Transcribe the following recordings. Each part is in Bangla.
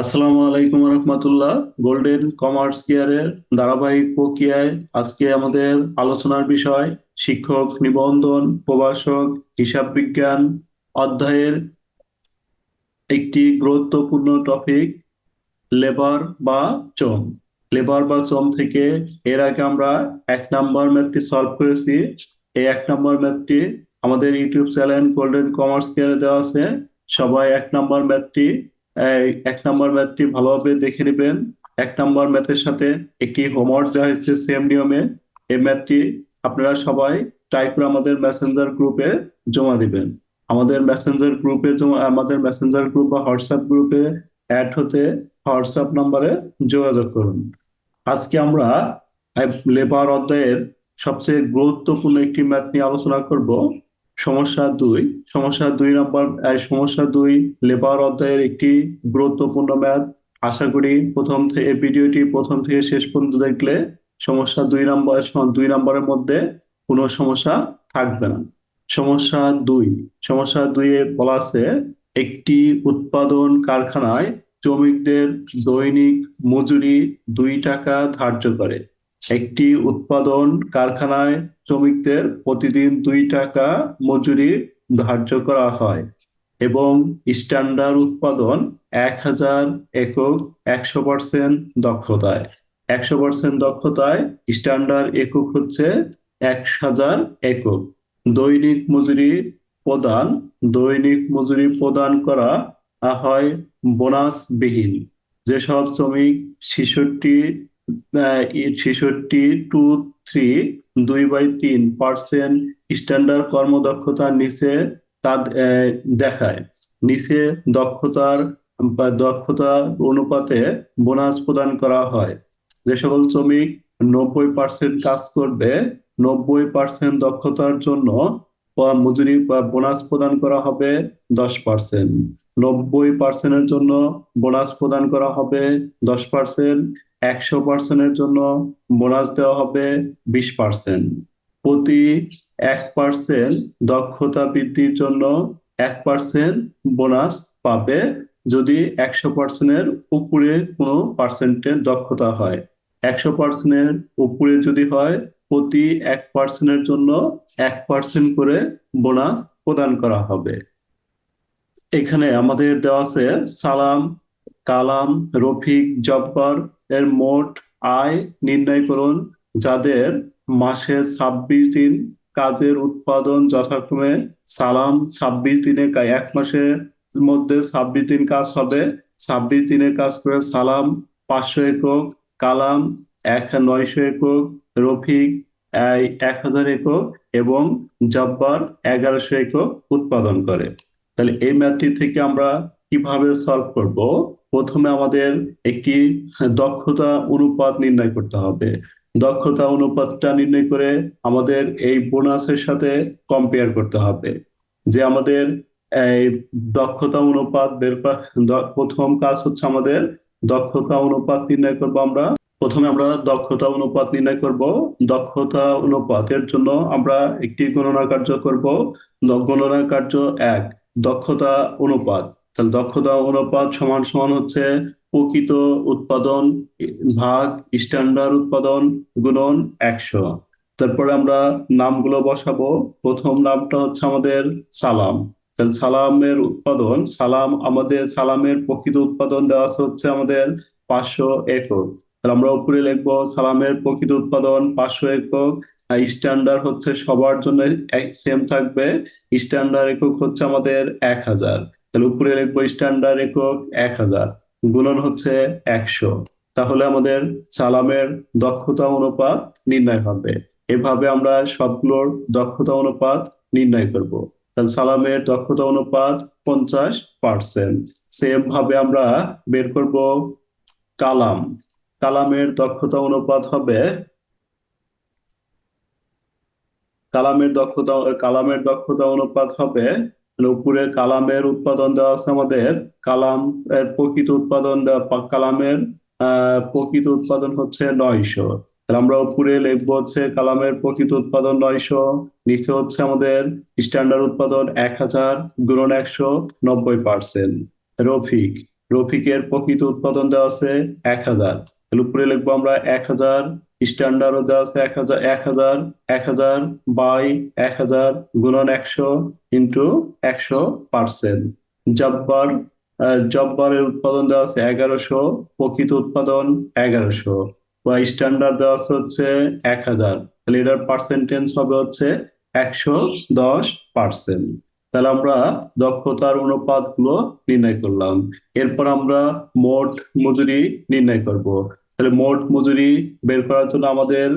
আসসালামু আলাইকুম রহমতুল্লাহ। গোল্ডেন কমার্স কেয়ারের ধারাবাহিক প্রক্রিয়ায় আজকে আমাদের আলোচনার বিষয় শিক্ষক নিবন্ধন, প্রভাষক, হিসাব বিজ্ঞান অধ্যায়ের একটি গুরুত্বপূর্ণ টপিক লেবার বা চম লেবার বা চম থেকে এর আগে আমরা এক নাম্বার ম্যাথটি সলভ করেছি। এই এক নাম্বার ম্যাথটি আমাদের ইউটিউব চ্যানেল গোল্ডেন কমার্স কেয়ারে দেওয়া আছে। সবাই এক নাম্বার ম্যাথটি এক নাম্বার ম্যাথটি ভালোভাবে দেখে নেবেন। এক নাম্বার ম্যাথের সাথে একটি হোমওয়ার্ক দেওয়া হয়েছে সেম নিয়মে। এই ম্যাথটি আপনারা সবাই টাইপ করে আমাদের মেসেঞ্জার গ্রুপে জমা দিবেন। আমাদের মেসেঞ্জার গ্রুপে জমা, আমাদের মেসেঞ্জার গ্রুপ বা হোয়াটসঅ্যাপ গ্রুপে অ্যাড হতে হোয়াটসঅ্যাপ নাম্বারে যোগাযোগ করুন। আজকে আমরা লেবার অধ্যায়ের সবচেয়ে গুরুত্বপূর্ণ একটি ম্যাথ নিয়ে আলোচনা করব। সমস্যা দুই। সমস্যা দুই নম্বর সমস্যা দুই লেবার অধ্যায়ের একটি গুরুত্বপূর্ণ ম্যাথ। আশা করি প্রথম থেকে ভিডিওটি প্রথম থেকে শেষ পর্যন্ত দেখলে সমস্যা দুই নম্বর দুই নম্বরের মধ্যে কোনো সমস্যা থাকবে না। সমস্যা দুই। সমস্যা দুইয়ে বলা আছে, একটি উৎপাদন কারখানায় শ্রমিকদের দৈনিক মজুরি দুই টাকা ধার্য করে। একটি উৎপাদন কারখানায় শ্রমিকদের প্রতিদিন দুই টাকা মজুরি ধার্য করা হয় এবং স্ট্যান্ডার্ড উৎপাদন এক হাজার একক একশো পার্সেন্ট দক্ষতায়। একশো পার্সেন্ট দক্ষতায় স্ট্যান্ডার্ড একক হচ্ছে এক হাজার একক। দৈনিক মজুরি প্রদান, দৈনিক মজুরি প্রদান করা হয় বোনাসবিহীন। যেসব শ্রমিক ছেষট্টি ছেষট্টি টু থ্রি দুই বাই তিন পার্সেন্ট স্ট্যান্ডার্ড কর্মদক্ষতার নিচে তা দেখায়। নিচে দক্ষতার দক্ষতা অনুপাতে বোনাস প্রদান করা হয়। যে সকল শ্রমিক নব্বই পার্সেন্ট কাজ করবে, নব্বই পার্সেন্ট দক্ষতার জন্য মজুরি, বা বোনাস প্রদান করা হবে দশ পার্সেন্ট নব্বই পার্সেন্টের জন্য বোনাস প্রদান করা হবে দশ পার্সেন্ট একশো পার্সেন্টের জন্য বোনাস দেওয়া হবে বিশ পার্সেন্ট প্রতি এক পার্সেন্ট দক্ষতা বৃদ্ধির জন্য এক পার্সেন্ট বোনাস পাবে যদি একশো পার্সেন্টের উপরে কোনো পার্সেন্টের দক্ষতা হয়। একশো পার্সেন্টের উপরে যদি হয়, প্রতি এক পার্সেন্টের জন্য এক পার্সেন্ট করে বোনাস প্রদান করা হবে। এখানে আমাদের দেওয়া আছে সালাম কালাম, রফিক, জব্বার এর মোট আয় নির্ণয় করুন, যাদের মাসে ছাব্বিশ দিন কাজের উৎপাদন যথাক্রমে সালাম ছাব্বিশ দিনে এক মাসের মধ্যে ছাব্বিশ দিন কাজ হবে। ছাব্বিশ দিনে কাজ করে সালাম পাঁচশো একক, কালাম এক নয়শো একক, রফিক এক হাজার একক এবং জব্বার এগারোশো একক উৎপাদন করে। তাহলে এই ম্যাথটি থেকে আমরা কীভাবে সলভ করব? প্রথমে আমাদের একটি দক্ষতা অনুপাত নির্ণয় করতে হবে। দক্ষতা অনুপাতটা নির্ণয় করে আমাদের এই বোনাসের সাথে কম্পেয়ার করতে হবে। যে আমাদের এই দক্ষতা অনুপাত বের প্রথম কাজ হচ্ছে আমাদের দক্ষতা অনুপাত নির্ণয় করব আমরা। প্রথমে আমরা দক্ষতা অনুপাত নির্ণয় করব। দক্ষতা অনুপাতের জন্য আমরা একটি গণনা কার্য করব। গণনা কার্য এক, দক্ষতা অনুপাত। তাহলে দক্ষতা অনুপাত সমান সমান হচ্ছে প্রকৃত উৎপাদন ভাগ স্ট্যান্ডার্ড উৎপাদন গুণন একশো। তারপরে আমরা নামগুলো বসাবো। প্রথম নামটা হচ্ছে আমাদের সালাম। তাহলে সালামের উৎপাদন, সালাম আমাদের, সালামের প্রকৃত উৎপাদন দেওয়া আছে হচ্ছে আমাদের পাঁচশো একক। তাহলে আমরা উপরে লিখব, সালামের প্রকৃত উৎপাদন পাঁচশো একক। স্ট্যান্ডার্ড হচ্ছে সবার জন্য সেম থাকবে। স্ট্যান্ডার্ড একক হচ্ছে আমাদের এক হাজার। তাহলে উপরে লিখব স্ট্যান্ডার্ড একক এক হাজার, গুণন হচ্ছে একশো। তাহলে আমাদের সালামের দক্ষতা অনুপাত নির্ণয় হবে। এভাবে আমরা সবগুলোর দক্ষতা অনুপাত নির্ণয় করব। তাহলে সালামের দক্ষতা অনুপাত পঞ্চাশ পার্সেন্ট। সেম ভাবে আমরা বের করব কালাম। কালামের দক্ষতা অনুপাত হবে কালামের দক্ষতা কালামের দক্ষতা অনুপাত হবে উপরে কালামের উৎপাদন দেওয়া আছে আমাদের। কালাম এর প্রকৃত উৎপাদন কালামের প্রকৃত উৎপাদন হচ্ছে নয়শো। আমরা উপরে লিখব হচ্ছে কালামের প্রকৃত উৎপাদন নয়শো, নিচে হচ্ছে আমাদের স্ট্যান্ডার্ড উৎপাদন এক হাজার গুণন একশো নব্বই পার্সেন্ট রফিক, রফিকের প্রকৃত উৎপাদন দেওয়া আছে এক হাজার। উপরে লিখব আমরা এক হাজার স্ট্যান্ডার্ডও দেওয়া আছে এক হাজার এক হাজার এক হাজার বাই এক হাজার গুণন একশো ইন্টু একশো পার্সেন্ট জব্বার জব্বারের উৎপাদন দেওয়া আছে এগারোশো, প্রকৃত উৎপাদন এগারোশো। বা স্ট্যান্ডার্ড দেওয়া আছে হচ্ছে এক হাজার। তাহলে এটার পার্সেন্টেজ হবে হচ্ছে একশো দশ পার্সেন্ট তাহলে আমরা দক্ষতার অনুপাতগুলো নির্ণয় করলাম। এরপর আমরা মোট মজুরি নির্ণয় করব। তাহলে মোট মজুরি বের করার জন্য আমাদের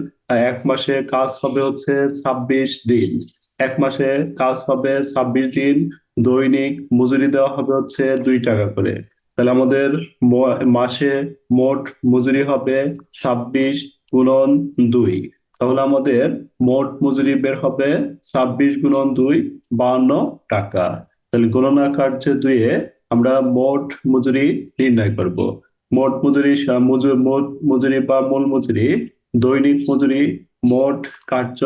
এক মাসে কাজ হবে হচ্ছে ছাব্বিশ দিন। এক মাসে কাজ হবে ছাব্বিশ দিন, দৈনিক মজুরি দেওয়া হবে হচ্ছে দুই টাকা করে। তাহলে আমাদের মাসে মোট মজুরি হবে ছাব্বিশ গুণন দুই। তাহলে আমাদের মোট মজুরি বের হবে ছাব্বিশ গুণন দুই, বাহান্ন টাকা। তাহলে গণনা কার্যে দুইয়ে আমরা মোট মজুরি নির্ণয় করব। মোট মজুরি মোট মজুরি বা মূল মজুরি, দৈনিক মজুরি মোট কার্য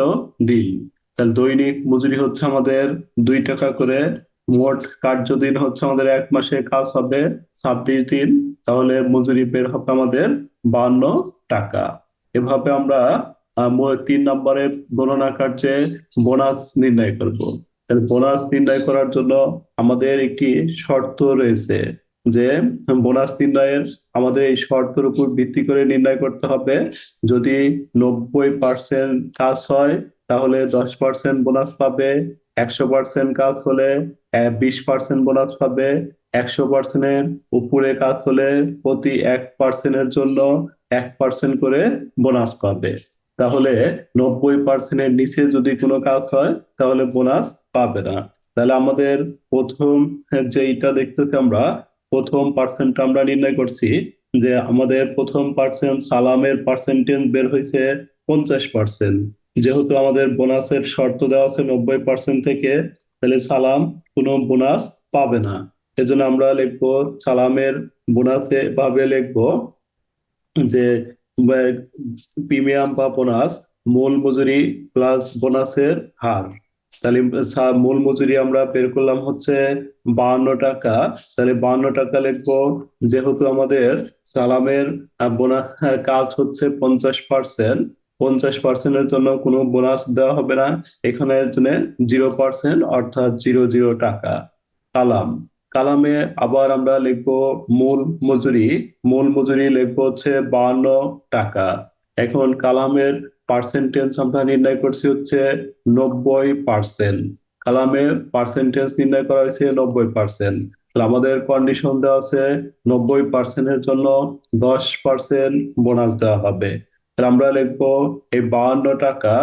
দিন। তাহলে দৈনিক মজুরি হচ্ছে আমাদের দুই টাকা করে, মোট কার্য দিন হচ্ছে আমাদের এক মাসে কাজ হবে ছাব্বিশ দিন, তাহলে মজুরি বের হবে আমাদের বান্ন টাকা। এভাবে আমরা তিন নম্বরে গণনা কার্যে বোনাস নির্ণয় করব। তাহলে বোনাস নির্ণয় করার জন্য আমাদের একটি শর্ত রয়েছে। যে বোনাস নির্ণয়ের আমাদের এই শর্তের উপর ভিত্তি করে নির্ণয় করতে হবে। যদি নব্বই পার্সেন্ট কাজ হয়, তাহলে দশ পার্সেন্ট বোনাস পাবে, একশো পার্সেন্ট কাজ হলে বিশ পার্সেন্ট বোনাস পাবে, একশো পার্সেন্টের উপরে কাজ হলে প্রতি এক পার্সেন্টের জন্য এক পার্সেন্ট করে বোনাস পাবে। তাহলে নব্বই পার্সেন্টের নিচে যদি কোনো কাজ হয়, তাহলে বোনাস পাবে না। তাহলে আমাদের প্রথম যেইটা দেখতেছি আমরা প্রথম পার্সেন্টটা আমরা নির্ণয় করছি যে আমাদের প্রথম পার্সেন্ট সালামের পার্সেন্টেজ বের হয়েছে পঞ্চাশ পার্সেন্ট যেহেতু আমাদের বোনাসের শর্ত দেওয়া আছে নব্বই পার্সেন্ট থেকে, তাহলে সালাম কোনো বোনাস পাবে না। এজন্য আমরা লিখব, সালামের বোনাসে ভাবে লিখব যে প্রিমিয়াম বা বোনাস মূল মজুরি প্লাস বোনাসের হার। তাহলে মূল মজুরি আমরা বের করলাম হচ্ছে বাহান্ন টাকা। তাহলে বাহান্ন টাকা লিখব, যেহেতু আমাদের সালামের বোনাস কাজ হচ্ছে পঞ্চাশ পার্সেন্ট। পঞ্চাশ পার্সেন্টের জন্য কোনো বোনাস দেওয়া হবে না। এখানে জন্য জিরো পার্সেন্ট, অর্থাৎ জিরো জিরো টাকা। কালাম। কালামে আবার আমরা লিখব মূল মজুরি। মূল মজুরি লিখব হচ্ছে বাহান্ন টাকা। এখন কালামের পার্সেন্টেজ আমরা নির্ণয় করছি হচ্ছে নব্বই পার্সেন্ট কালামের পার্সেন্টেজ নির্ণয় করা হয়েছে নব্বই পার্সেন্ট আমাদের কন্ডিশন দেওয়া আছে নব্বই পার্সেন্টের জন্য দশ পার্সেন্ট বোনাস দেওয়া হবে। আমরা লিখব এই বাহান্ন টাকা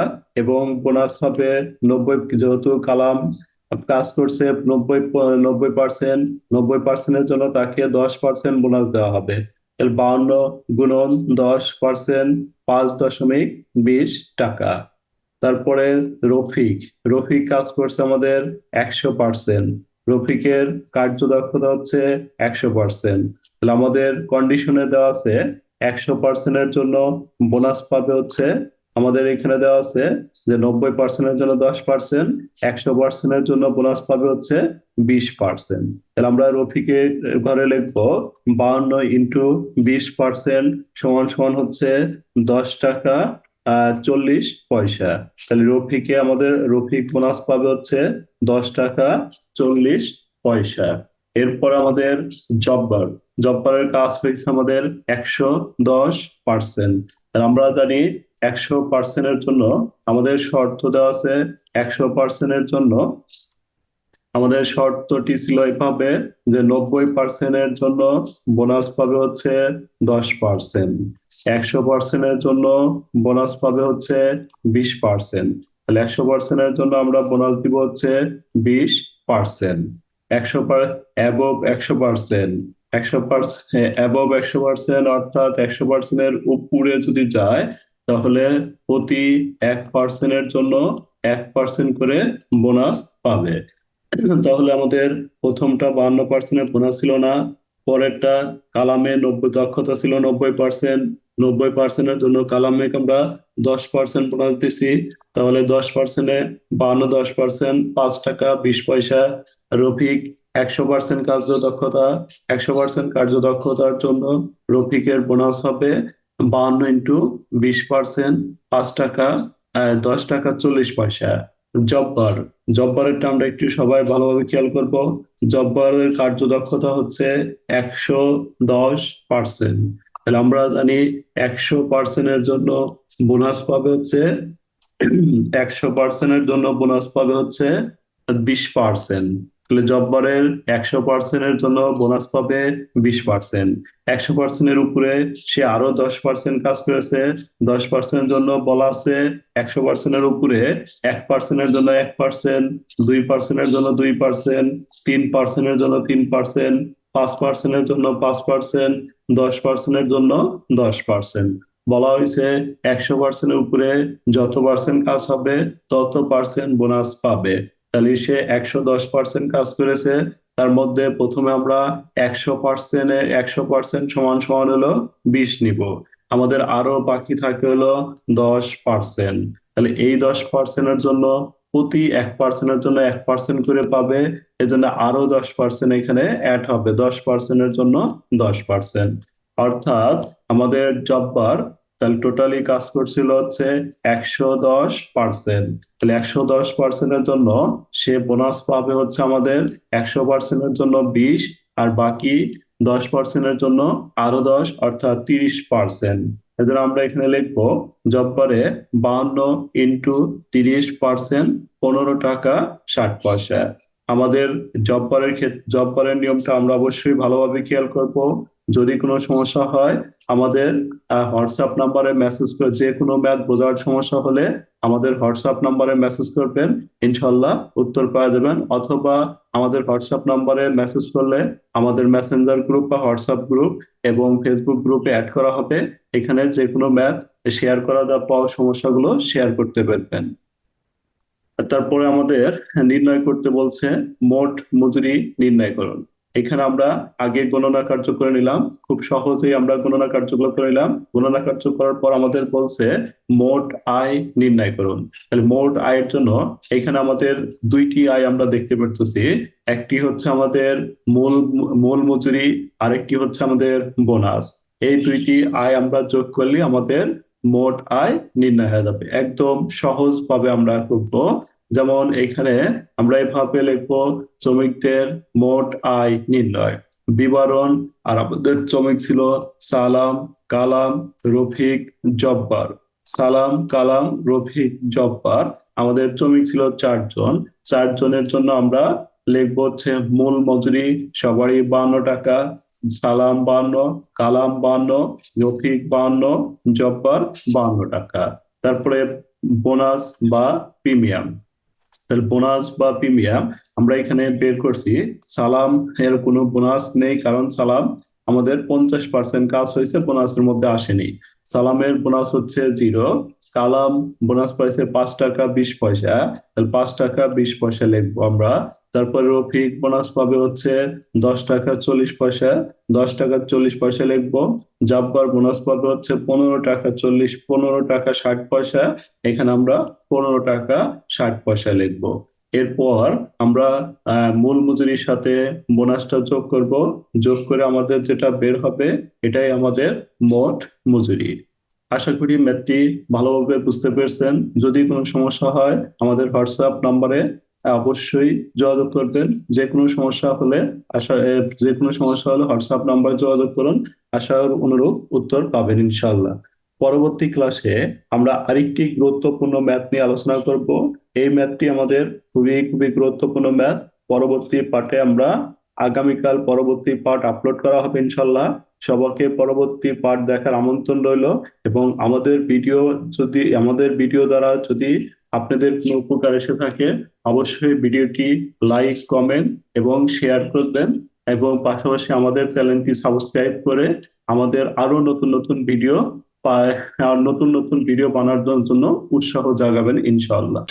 এবং বোনাস হবে নব্বই যেহেতু কালাম কাজ করছে নব্বই নব্বই পার্সেন্ট নব্বই পার্সেন্টের জন্য তাকে দশ পার্সেন্ট বোনাস দেওয়া হবে। বাহান্ন গুণন দশ পার্সেন্ট পাঁচ দশমিক বিশ টাকা। তারপরে রফিক। রফিক কাজ করছে আমাদের একশো পার্সেন্ট। রফিকের কার্যদক্ষতা হচ্ছে একশো পার্সেন্ট। তাহলে আমাদের কন্ডিশনে দেওয়া আছে একশো পার্সেন্টের জন্য বোনাস পাবে হচ্ছে আমাদের এখানে দেওয়া আছে যে নব্বই পার্সেন্টের জন্য দশ পার্সেন্ট একশো পার্সেন্টের জন্য বোনাস পাবে হচ্ছে বিশ পার্সেন্ট তাহলে আমরা রফিকে ঘরে লিখব, বাহান্ন ইন্টু বিশ পার্সেন্ট সমান সমান হচ্ছে দশ টাকা চল্লিশ পয়সা। তাহলে রফিকে আমাদের, রফিক বোনাস পাবে হচ্ছে দশ টাকা, চল্লিশ পয়সা। এরপর আমাদের জব্বার। জব্বারের কাজ হয়েছে আমাদের একশো দশ পার্সেন্ট আমরা জানি একশো পার্সেন্টের জন্য আমাদের শর্ত দেওয়া আছে, একশো পার্সেন্টের জন্য। আমাদের শর্তটি ছিল এভাবে যে নব্বই পার্সেন্টের জন্য বোনাস পাবে হচ্ছে দশ পার্সেন্ট একশো পার্সেন্টের জন্য বোনাস পাবে হচ্ছে বিশ পার্সেন্ট তাহলে একশো পার্সেন্টের জন্য আমরা বোনাস দিব হচ্ছে বিশ পার্সেন্ট একশো পার অ্যাবভ একশো পার্সেন্ট একশো পার্সেন্ট অ্যাবভ একশো পার্সেন্ট অর্থাৎ একশো পার্সেন্টের উপরে যদি যায় তাহলে প্রতি এক পার্সেন্টের জন্য এক পার্সেন্ট করে বোনাস পাবে। তাহলে আমাদের প্রথমটা বাহান্ন পার্সেন্টের বোনাস ছিল না, পরেরটা কালামে নব্বই, দক্ষতা ছিল নব্বই পার্সেন্ট নব্বই পার্সেন্টের জন্য কালামে আমরা দশ পার্সেন্ট বোনাস দিছি। তাহলে দশ পার্সেন্টে বাহান্ন, দশ পার্সেন্ট পাঁচ টাকা, বিশ পয়সা, রফিক একশো পার্সেন্ট কার্যদক্ষতা, একশো পার্সেন্ট কার্যদক্ষতার জন্য রফিকের বোনাস হবে। বাহান্ন ইন্টু বিশ পার্সেন্ট, পাঁচ টাকা দশ টাকা, চল্লিশ পয়সা। জব্বার। জব্বারেরটা আমরা একটু সবাই ভালোভাবে খেয়াল করব। জব্বারের কার্যদক্ষতা হচ্ছে একশো দশ পার্সেন্ট। তাহলে আমরা জানি একশো পার্সেন্টের জন্য বোনাস পাবে হচ্ছে, একশো পার্সেন্টের জন্য বোনাস পাবে হচ্ছে বিশ পার্সেন্ট। তাহলে জব্বারের একশো পার্সেন্টের জন্য বোনাস পাবে বিশ পার্সেন্ট একশো পার্সেন্টের উপরে সে আরও দশ পার্সেন্ট কাজ করেছে দশ পার্সেন্টের জন্য বলা আছে একশো পার্সেন্টের উপরে এক পার্সেন্টের জন্য এক পার্সেন্ট দুই পার্সেন্টের জন্য দুই পার্সেন্ট তিন পার্সেন্টের জন্য তিন পার্সেন্ট পাঁচ পার্সেন্টের জন্য পাঁচ পার্সেন্ট দশ পার্সেন্টের জন্য দশ পার্সেন্ট বলা হয়েছে একশো পার্সেন্টের উপরে যত পার্সেন্ট কাজ হবে তত পার্সেন্ট বোনাস পাবে তাহলে সে একশো দশ পার্সেন্ট কাজ করেছে, তার মধ্যে প্রথমে আমরা একশো পার্সেন্টে একশো পার্সেন্ট সমান সমান হলো বিশ নিব। আমাদের আরও বাকি থাকে হলো দশ পার্সেন্ট তাহলে এই দশ পার্সেন্টের জন্য প্রতি এক পার্সেন্টের জন্য এক পার্সেন্ট করে পাবে, এজন্য আরও দশ পার্সেন্ট এখানে অ্যাড হবে, দশ পার্সেন্টের জন্য দশ পার্সেন্ট অর্থাৎ আমাদের জব্বার তাহলে টোটালি কাজ করছিল হচ্ছে একশো দশ পার্সেন্ট তাহলে একশো দশ পার্সেন্টের জন্য সে বোনাস পাবে হচ্ছে আমাদের একশো পার্সেন্টের জন্য বিশ আর বাকি দশ পার্সেন্টের জন্য আরও দশ অর্থাৎ তিরিশ পার্সেন্ট এজন্য আমরা এখানে লিখব জব্বারে বাহান্ন ইন্টু তিরিশ পার্সেন্ট পনেরো টাকা ষাট পয়সা। আমাদের জব্বারের ক্ষেত্রে জব্বারের নিয়মটা আমরা অবশ্যই ভালোভাবে খেয়াল করব। যদি কোনো সমস্যা হয়, আমাদের হোয়াটসঅ্যাপ নাম্বারে মেসেজ করে যে কোনো ম্যাথ বোঝার সমস্যা হলে আমাদের হোয়াটসঅ্যাপ নাম্বারে মেসেজ করবেন। ইনশাল্লাহ উত্তর পাওয়া যাবেন। অথবা আমাদের হোয়াটসঅ্যাপ নাম্বারে মেসেজ করলে আমাদের মেসেঞ্জার গ্রুপ বা হোয়াটসঅ্যাপ গ্রুপ এবং ফেসবুক গ্রুপে অ্যাড করা হবে। এখানে যে কোনো ম্যাথ শেয়ার করা যা পাওয়া সমস্যাগুলো শেয়ার করতে পারবেন। তারপরে আমাদের নির্ণয় করতে বলছে মোট মজুরি নির্ণয় করুন এখানে আমরা আগে গণনা কার্য করে নিলাম। খুব সহজেই আমরা গণনা কার্যগুলো করে নিলাম। গণনা কার্য করার পর আমাদের বলছে, মোট আয় নির্ণয় করুন। তাহলে মোট আয়ের জন্য এখানে আমাদের দুইটি আয় আমরা দেখতে পারতেছি। একটি হচ্ছে আমাদের মূল মূল মজুরি, আরেকটি হচ্ছে আমাদের বোনাস। এই দুইটি আয় আমরা যোগ করলে আমাদের মোট আয় নির্ণয় হয়ে যাবে। একদম সহজ ভাবে আমরা করব। যেমন এখানে আমরা এভাবে লিখব শ্রমিকদের মোট আয় নির্ণয়, বিবরণ আর আমাদের শ্রমিক ছিল সালাম, কালাম, রফিক, জব্বার। সালাম, কালাম, রফিক, জব্বার। আমাদের শ্রমিক ছিল চারজন। চারজনের জন্য আমরা লিখব হচ্ছে মূল মজুরি, সবারই বান্ন টাকা, সালাম বান্ন, কালাম বান্ন, রফিক বান্ন, জব্বার বান্ন টাকা। তারপরে বোনাস বা প্রিমিয়াম। তাহলে বোনাস বা প্রিমিয়াম আমরা এখানে বের করছি। সালাম এর কোনো বোনাস নেই, কারণ সালাম আমাদের পঞ্চাশ পার্সেন্ট কাজ হয়েছে বোনাসের মধ্যে আসেনি। সালামের বোনাস হচ্ছে জিরো কালাম বোনাস পাইছে পাঁচ টাকা বিশ পয়সা, তাহলে পাঁচ টাকা বিশ পয়সা লিখব আমরা। তারপরে রফিক বোনাস পাবে হচ্ছে দশ টাকা চল্লিশ পয়সা, দশ টাকা চল্লিশ পয়সা লিখব। জাব্বার বোনাস পাবে হচ্ছে পনেরো টাকা চল্লিশ, পনেরো টাকা ষাট পয়সা, এখানে আমরা পনেরো টাকা ষাট পয়সা লিখব। এরপর আমরা মূল মজুরির সাথে বোনাসটা যোগ করব। যোগ করে আমাদের যেটা বের হবে, এটাই আমাদের মোট মজুরি। আশা করি ম্যাথটি ভালোভাবে বুঝতে পেরেছেন। যদি কোনো সমস্যা হয়, আমাদের হোয়াটসঅ্যাপ নাম্বারে অবশ্যই যোগাযোগ করবেন। যে কোনো সমস্যা হলে আশা যে কোনো সমস্যা হলে হোয়াটসঅ্যাপ নাম্বারে যোগাযোগ করুন। আশার অনুরূপ উত্তর পাবেন ইনশাআল্লাহ। পরবর্তী ক্লাসে আমরা আরেকটি গুরুত্বপূর্ণ ম্যাথ নিয়ে আলোচনা করব। এই ম্যাথটি আমাদের খুবই খুবই গুরুত্বপূর্ণ ম্যাথ পরবর্তী পার্টে আমরা আগামীকাল পরবর্তী পার্ট আপলোড করা হবে ইনশাল্লাহ সবাইকে পরবর্তী পার্ট দেখার আমন্ত্রণ রইল এবং আমাদের ভিডিও যদি, আমাদের ভিডিও দ্বারা যদি আপনাদের কোনো উপকার এসে থাকে, অবশ্যই ভিডিওটি লাইক, কমেন্ট এবং শেয়ার করবেন এবং পাশাপাশি আমাদের চ্যানেলটি সাবস্ক্রাইব করে আমাদের আরও নতুন নতুন ভিডিও নতুন নতুন ভিডিও বানানোর জন্য উৎসাহ জাগাবেন ইনশাআল্লাহ।